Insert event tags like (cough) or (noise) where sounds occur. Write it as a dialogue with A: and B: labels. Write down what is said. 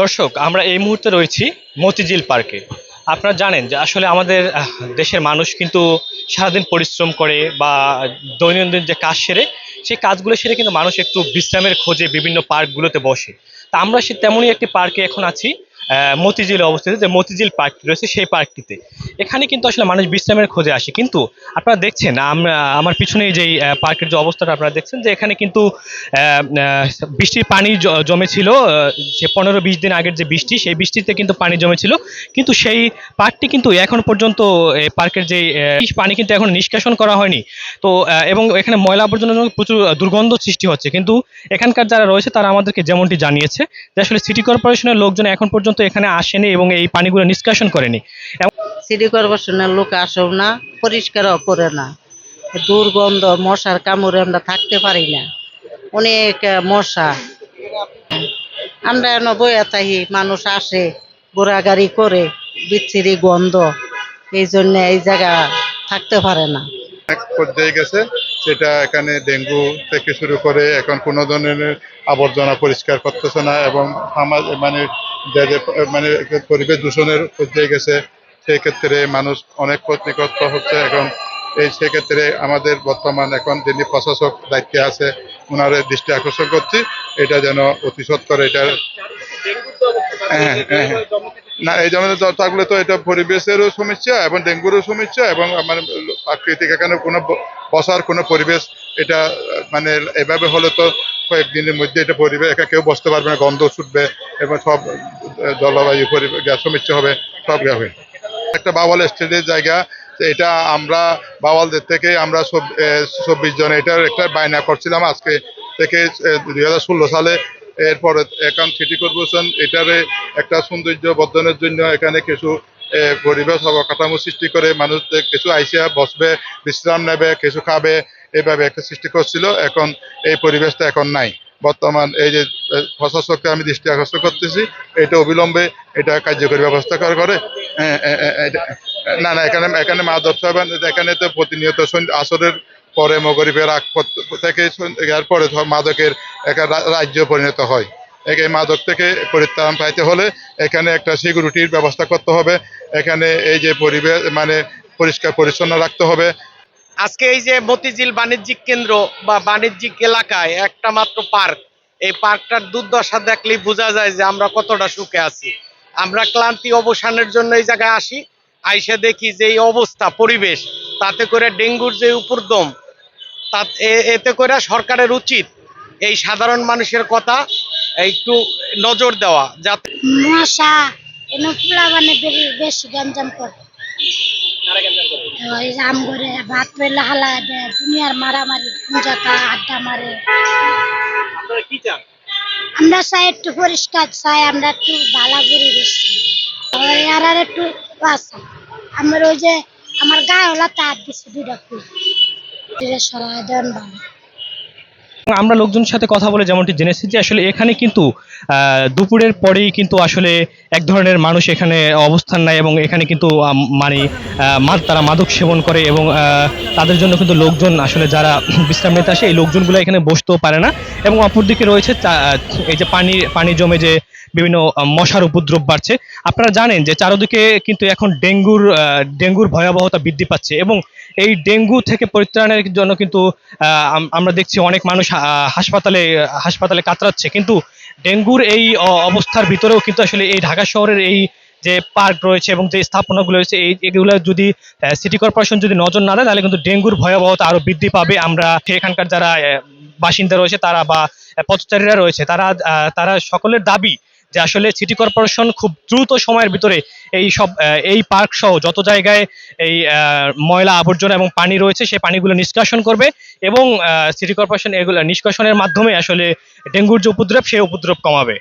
A: দর্শক, আমরা এই মুহূর্তে রয়েছি মতিঝিল পার্কে। আপনারা জানেন যে আসলে আমাদের দেশের মানুষ কিন্তু সারাদিন পরিশ্রম করে বা দৈনন্দিন যে কাজ সেরে, সেই কাজগুলো সেরে কিন্তু মানুষ একটু বিশ্রামের খোঁজে বিভিন্ন পার্কগুলোতে বসে। তা আমরা সে তেমনই একটি পার্কে এখন আছি। মতিঝিলে অবস্থিত যে মতিঝিল পার্ক রয়েছে, সেই পার্কটিতে। এখানে কিন্তু আসলে মানুষ বিশ্রামের খোঁজে আসে। কিন্তু আপনারা দেখছেন আমরা আমার পিছনে যে পার্কের যে অবস্থাটা আপনারা দেখছেন যে এখানে কিন্তু বৃষ্টির পানি জমেছিল যে পনেরো বিশ দিন আগের যে বৃষ্টি, সেই বৃষ্টিতে কিন্তু পানি জমেছিল। কিন্তু সেই পার্কটি কিন্তু এখন পর্যন্ত পার্কের যে পানি কিন্তু এখন নিষ্কাশন করা হয়নি। তো এবং এখানে ময়লা আবর্জনার জন্য প্রচুর দুর্গন্ধ সৃষ্টি হচ্ছে। কিন্তু এখানকার যারা রয়েছে, তারা আমাদেরকে যেমনটি জানিয়েছে যে আসলে সিটি কর্পোরেশনের লোকজন এখন পর্যন্ত এখানে আসেনি এবং এই পানিগুলো নিষ্কাশন করেনি।
B: সিটি কর্পোরেশনের লোক আসেও না পরিষ্কারও করে না। দুর্গন্ধ মশার কামড়ে আমরা থাকতে পারি না। অনেক মশা। আমরা এনে বইয়া থাকি মানুষ আসে ঘোরাগাড়ি করে বিচ্ছিরি গন্ধ। এই জন্য এই জায়গা থাকতে পারে না।
C: এক পর্যায়ে গেছে সেটা এখানে ডেঙ্গু থেকে শুরু করে এখন কোনো ধরনের আবর্জনা পরিষ্কার করতেছে না এবং সমাজ মানে যে যে মানে পরিবেশ দূষণের পর্যায়ে গেছে, সেই ক্ষেত্রে মানুষ অনেক ক্ষতিগ্রস্ত হচ্ছে এখন এই সেক্ষেত্রে আমাদের বর্তমান এখন যিনি প্রশাসক দায়িত্বে আছে ওনার দৃষ্টি আকর্ষণ করছি এটা যেন অতি সত্তর এটার হ্যাঁ হ্যাঁ হ্যাঁ। না, এই জন্য থাকলে তো এটা পরিবেশেরও সমস্যা এবং ডেঙ্গুরও সমস্যা এবং আমার প্রাকৃতিক এখানে কোনো বসার কোনো পরিবেশ, এটা মানে এভাবে হলে তো কয়েকদিনের মধ্যে এটা পরিবেশ, একা কেউ বসতে পারবে না, গন্ধ ছুটবে এবং সব জলবায়ু গ্যাস সমস্যা হবে, সব হবে একটা বাওয়াল স্টেজের জায়গা এটা আমরা বাওয়ালদের থেকে আমরা চব্বিশ জন, এটার একটা বায়না করছিলাম আজকে থেকে দুই হাজার ষোলো সালে। এরপরে এখন সিটি কর্পোরেশন এটারে একটা সৌন্দর্য বর্ধনের জন্য এখানে কিছু পরিবেশ অবকাঠামো সৃষ্টি করে মানুষ কিছু আইসিয়া বসবে বিশ্রাম নেবে, কিছু খাবে এইভাবে একটা সৃষ্টি করছিল এখন এই পরিবেশটা এখন নাই। বর্তমান এই যে প্রশাসককে আমি দৃষ্টি আকর্ষণ করতেছি এটা অবিলম্বে এটা কার্যকরী ব্যবস্থা করে না না এখানে এখানে মা দর্শাবেন এখানে তো প্রতিনিয়ত আসরের পরে মগরিবের আগ থেকে সন- এর পরে ধর মাদকের একটা রাজ্য পরিণত হয়। এই মাদক থেকে পরিত্রাণ পাইতে হলে এখানে একটা সিকিউরিটির ব্যবস্থা করতে হবে। এখানে এই যে পরিবেশ মানে পরিষ্কার পরিচ্ছন্ন রাখতে হবে।
D: আজকে এই যে মতিঝিল বাণিজ্যিক কেন্দ্র বা বাণিজ্যিক এলাকায় একটা মাত্র পার্ক, এই পার্কটার দুর্দশা দেখলেই বোঝা যায় যে আমরা কতটা সুখে আছি। আমরা ক্লান্তি অবসানের জন্য এই জায়গায় আসি, আইসে দেখি যে এই অবস্থা, পরিবেশ, তাতে করে ডেঙ্গুর যে উপরদম তা এতে করে সরকারের উচিত এই সাধারণ মানুষের কথা একটু নজর দেওয়া যাতে
E: মশা এনে মানে বেশি গঞ্জাম করে। ওই আম করে ভাত পেলে হালা দেয় দুনিয়ার মারামারি পূজাতা আড্ডা মারে। আমরা চাই একটু পরিষ্কার চাই আমরা একটু ভালো। আর আর একটু আমার ওই যে আমার গায়ে হলা তার দিচ্ছে দুইটা ফুল সরাই দেন ভালো
A: আমরা লোকজনের সাথে কথা বলে যেমনটি জেনেছি যে আসলে এখানে কিন্তু দুপুরের পরেই কিন্তু আসলে এক ধরনের মানুষ এখানে অবস্থান নেয় এবং এখানে কিন্তু মানে তারা মাদক সেবন করে এবং তাদের জন্য কিন্তু লোকজন আসলে যারা (clears throat) বিশ্রাম নিতে আসে, এই লোকজনগুলো এখানে বসতেও পারে না। এবং অপরদিকে রয়েছে এই যে পানি পানি জমে যে বিভিন্ন মশার উপদ্রব বাড়ছে। আপনারা জানেন যে চারদিকে কিন্তু এখন ডেঙ্গুর ডেঙ্গুর ভয়াবহতা বৃদ্ধি পাচ্ছে এবং এই ডেঙ্গু থেকে পরিত্রাণের জন্য কিন্তু আমরা দেখছি অনেক মানুষ হাসপাতালে হাসপাতালে কাতরাচ্ছে। কিন্তু ডেঙ্গুর এই অবস্থার ভিতরেও কিন্তু আসলে এই ঢাকা শহরের এই যে পার্ক রয়েছে এবং যে স্থাপনাগুলো রয়েছে, এই, এগুলো যদি সিটি কর্পোরেশন যদি নজর না দেয়, তাহলে কিন্তু ডেঙ্গুর ভয়াবহতা আরও বৃদ্ধি পাবে। আমরা এখানকার যারা বাসিন্দা রয়েছে, তারা বা পথচারীরা রয়েছে, তারা তারা সকলের দাবি যে আসলে সিটি কর্পোরেশন খুব দ্রুত সময়ের ভিতরে এই সব এই পার্ক সহ যত জায়গায় এই ময়লা আবর্জনা এবং পানি রয়েছে, সেই পানিগুলো নিষ্কাশন করবে এবং সিটি কর্পোরেশন এগুলো নিষ্কাশনের মাধ্যমে আসলে ডেঙ্গুর যে উপদ্রব, সেই উপদ্রব কমাবে।